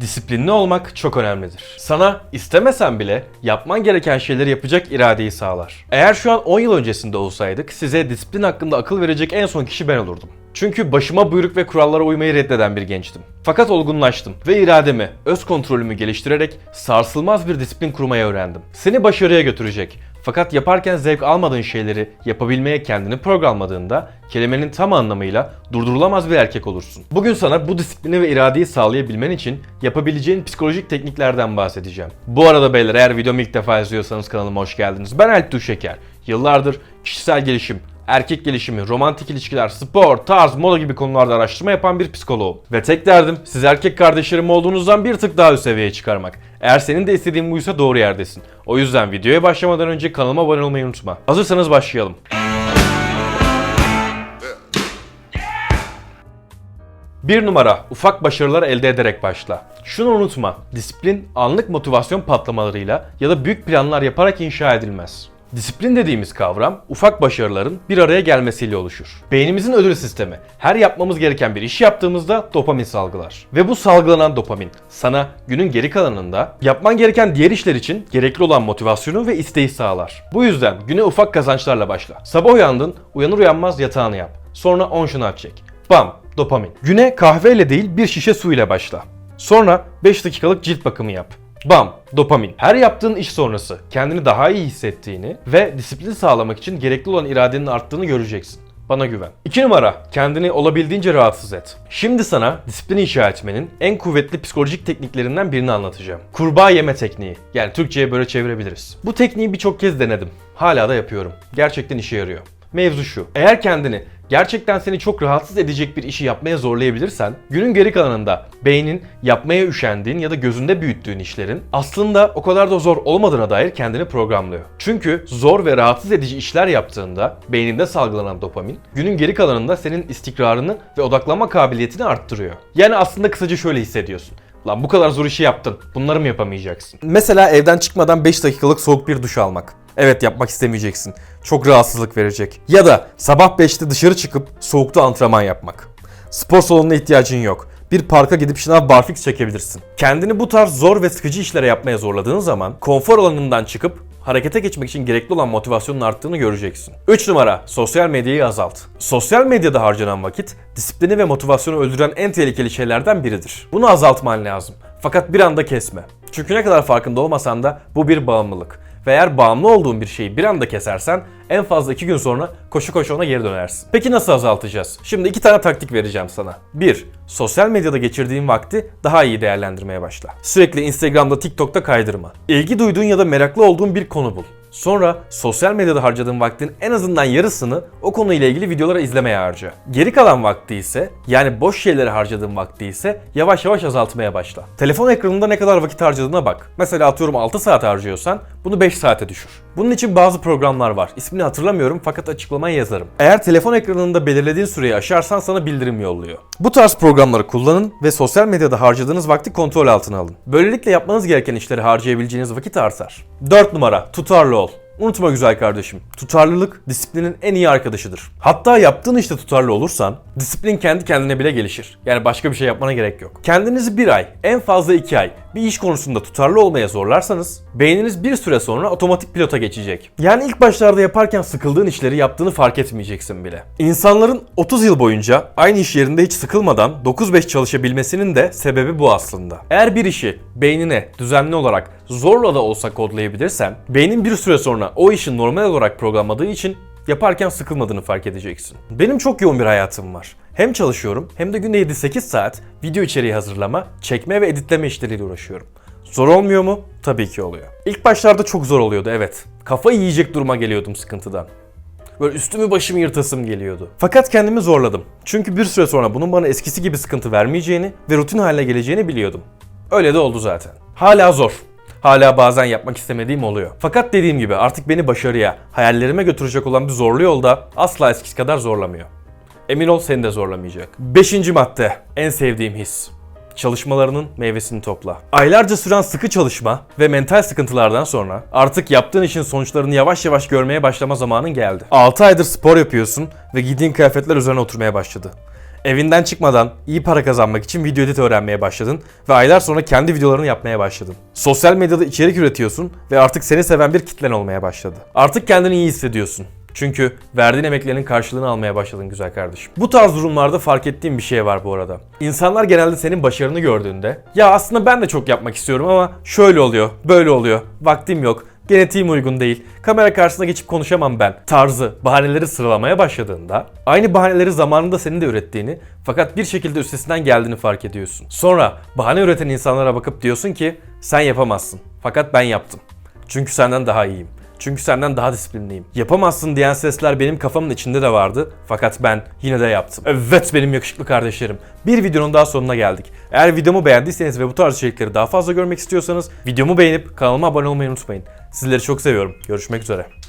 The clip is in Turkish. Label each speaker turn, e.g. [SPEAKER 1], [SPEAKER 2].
[SPEAKER 1] Disiplinli olmak çok önemlidir. Sana istemesen bile yapman gereken şeyleri yapacak iradeyi sağlar. Eğer şu an 10 yıl öncesinde olsaydık size disiplin hakkında akıl verecek en son kişi ben olurdum. Çünkü başıma buyruk ve kurallara uymayı reddeden bir gençtim. Fakat olgunlaştım ve irademi, öz kontrolümü geliştirerek sarsılmaz bir disiplin kurmayı öğrendim. Seni başarıya götürecek. Fakat yaparken zevk almadığın şeyleri yapabilmeye kendini programladığında kelimenin tam anlamıyla durdurulamaz bir erkek olursun. Bugün sana bu disiplini ve iradeyi sağlayabilmen için yapabileceğin psikolojik tekniklerden bahsedeceğim. Bu arada beyler eğer videomu ilk defa izliyorsanız kanalıma hoş geldiniz. Ben Alp Şeker. Yıllardır kişisel gelişim, erkek gelişimi, romantik ilişkiler, spor, tarz, moda gibi konularda araştırma yapan bir psikoloğum. Ve tek derdim siz erkek kardeşlerim olduğunuzdan bir tık daha üst seviyeye çıkarmak. Eğer senin de istediğin buysa doğru yerdesin. O yüzden videoya başlamadan önce kanalıma abone olmayı unutma. Hazırsanız başlayalım. Bir numara, ufak başarılar elde ederek başla. Şunu unutma, disiplin anlık motivasyon patlamalarıyla ya da büyük planlar yaparak inşa edilmez. Disiplin dediğimiz kavram ufak başarıların bir araya gelmesiyle oluşur. Beynimizin ödül sistemi her yapmamız gereken bir işi yaptığımızda dopamin salgılar. Ve bu salgılanan dopamin sana günün geri kalanında yapman gereken diğer işler için gerekli olan motivasyonu ve isteği sağlar. Bu yüzden güne ufak kazançlarla başla. Sabah uyandın, uyanır uyanmaz yatağını yap. Sonra 10 şınav çek. Bam, dopamin. Güne kahveyle değil bir şişe su ile başla. Sonra 5 dakikalık cilt bakımı yap. Bam, dopamin. Her yaptığın iş sonrası kendini daha iyi hissettiğini ve disiplin sağlamak için gerekli olan iradenin arttığını göreceksin. Bana güven. 2 numara, kendini olabildiğince rahatsız et. Şimdi sana disiplin inşa etmenin en kuvvetli psikolojik tekniklerinden birini anlatacağım. Kurbağa yeme tekniği. Yani Türkçe'ye böyle çevirebiliriz. Bu tekniği birçok kez denedim. Hala da yapıyorum. Gerçekten işe yarıyor. Mevzu şu. Eğer kendini gerçekten seni çok rahatsız edecek bir işi yapmaya zorlayabilirsen, günün geri kalanında beynin yapmaya üşendiğin ya da gözünde büyüttüğün işlerin aslında o kadar da zor olmadığına dair kendini programlıyor. Çünkü zor ve rahatsız edici işler yaptığında beyninde salgılanan dopamin, günün geri kalanında senin istikrarını ve odaklanma kabiliyetini arttırıyor. Yani aslında kısaca şöyle hissediyorsun. Lan bu kadar zor işi yaptın. Bunları mı yapamayacaksın? Mesela evden çıkmadan 5 dakikalık soğuk bir duş almak. Evet yapmak istemeyeceksin. Çok rahatsızlık verecek. Ya da sabah 5'te dışarı çıkıp soğukta antrenman yapmak. Spor salonuna ihtiyacın yok. Bir parka gidip şınav barfix çekebilirsin. Kendini bu tarz zor ve sıkıcı işlere yapmaya zorladığın zaman konfor alanından çıkıp harekete geçmek için gerekli olan motivasyonun arttığını göreceksin. 3 numara, sosyal medyayı azalt. Sosyal medyada harcanan vakit, disiplini ve motivasyonu öldüren en tehlikeli şeylerden biridir. Bunu azaltman lazım. Fakat bir anda kesme. Çünkü ne kadar farkında olmasan da bu bir bağımlılık. Ve eğer bağımlı olduğun bir şeyi bir anda kesersen en fazla 2 gün sonra koşu koşu ona geri dönersin. Peki nasıl azaltacağız? Şimdi iki tane taktik vereceğim sana. 1. Sosyal medyada geçirdiğin vakti daha iyi değerlendirmeye başla. Sürekli Instagram'da, TikTok'ta kaydırma. İlgi duyduğun ya da meraklı olduğun bir konu bul. Sonra sosyal medyada harcadığın vaktin en azından yarısını o konuyla ilgili videolara izlemeye harca. Geri kalan vakti ise yani boş şeylere harcadığın vakti ise yavaş yavaş azaltmaya başla. Telefon ekranında ne kadar vakit harcadığına bak. Mesela atıyorum 6 saat harcıyorsan bunu 5 saate düşür. Bunun için bazı programlar var. İsmini hatırlamıyorum fakat açıklamaya yazarım. Eğer telefon ekranında belirlediğin süreyi aşarsan sana bildirim yolluyor. Bu tarz programları kullanın ve sosyal medyada harcadığınız vakti kontrol altına alın. Böylelikle yapmanız gereken işleri harcayabileceğiniz vakit artar. 4 numara tutarlı ol. Unutma güzel kardeşim. Tutarlılık disiplinin en iyi arkadaşıdır. Hatta yaptığın işte tutarlı olursan disiplin kendi kendine bile gelişir. Yani başka bir şey yapmana gerek yok. Kendinizi bir ay, en fazla iki ay bir iş konusunda tutarlı olmaya zorlarsanız beyniniz bir süre sonra otomatik pilota geçecek. Yani ilk başlarda yaparken sıkıldığın işleri yaptığını fark etmeyeceksin bile. İnsanların 30 yıl boyunca aynı iş yerinde hiç sıkılmadan 9-5 çalışabilmesinin de sebebi bu aslında. Eğer bir işi beynine düzenli olarak zorla da olsa kodlayabilirsen beynin bir süre sonra o işi normal olarak programladığı için yaparken sıkılmadığını fark edeceksin. Benim çok yoğun bir hayatım var. Hem çalışıyorum hem de günde 7-8 saat video içeriği hazırlama, çekme ve editleme işleriyle uğraşıyorum. Zor olmuyor mu? Tabii ki oluyor. İlk başlarda çok zor oluyordu evet. Kafayı yiyecek duruma geliyordum sıkıntıdan. Böyle üstümü başımı yırtasım geliyordu. Fakat kendimi zorladım. Çünkü bir süre sonra bunun bana eskisi gibi sıkıntı vermeyeceğini ve rutin haline geleceğini biliyordum. Öyle de oldu zaten. Hala zor. Hala bazen yapmak istemediğim oluyor. Fakat dediğim gibi artık beni başarıya, hayallerime götürecek olan bir zorlu yolda asla eskisi kadar zorlamıyor. Emin ol seni de zorlamayacak. Beşinci madde. En sevdiğim his. Çalışmalarının meyvesini topla. Aylarca süren sıkı çalışma ve mental sıkıntılardan sonra artık yaptığın işin sonuçlarını yavaş yavaş görmeye başlama zamanın geldi. 6 aydır spor yapıyorsun ve giydiğin kıyafetler üzerine oturmaya başladı. Evinden çıkmadan iyi para kazanmak için video edit öğrenmeye başladın ve aylar sonra kendi videolarını yapmaya başladın. Sosyal medyada içerik üretiyorsun ve artık seni seven bir kitlen olmaya başladı. Artık kendini iyi hissediyorsun. Çünkü verdiğin emeklerinin karşılığını almaya başladın güzel kardeşim. Bu tarz durumlarda fark ettiğim bir şey var bu arada. İnsanlar genelde senin başarını gördüğünde ya aslında ben de çok yapmak istiyorum ama şöyle oluyor, böyle oluyor, vaktim yok, genetiğim uygun değil, kamera karşısına geçip konuşamam ben tarzı bahaneleri sıralamaya başladığında aynı bahaneleri zamanında senin de ürettiğini fakat bir şekilde üstesinden geldiğini fark ediyorsun. Sonra bahane üreten insanlara bakıp diyorsun ki sen yapamazsın fakat ben yaptım. Çünkü senden daha iyiyim. Çünkü senden daha disiplinliyim. Yapamazsın diyen sesler benim kafamın içinde de vardı. Fakat ben yine de yaptım. Evet benim yakışıklı kardeşlerim. Bir videonun daha sonuna geldik. Eğer videomu beğendiyseniz ve bu tarz içerikleri daha fazla görmek istiyorsanız videomu beğenip kanalıma abone olmayı unutmayın. Sizleri çok seviyorum. Görüşmek üzere.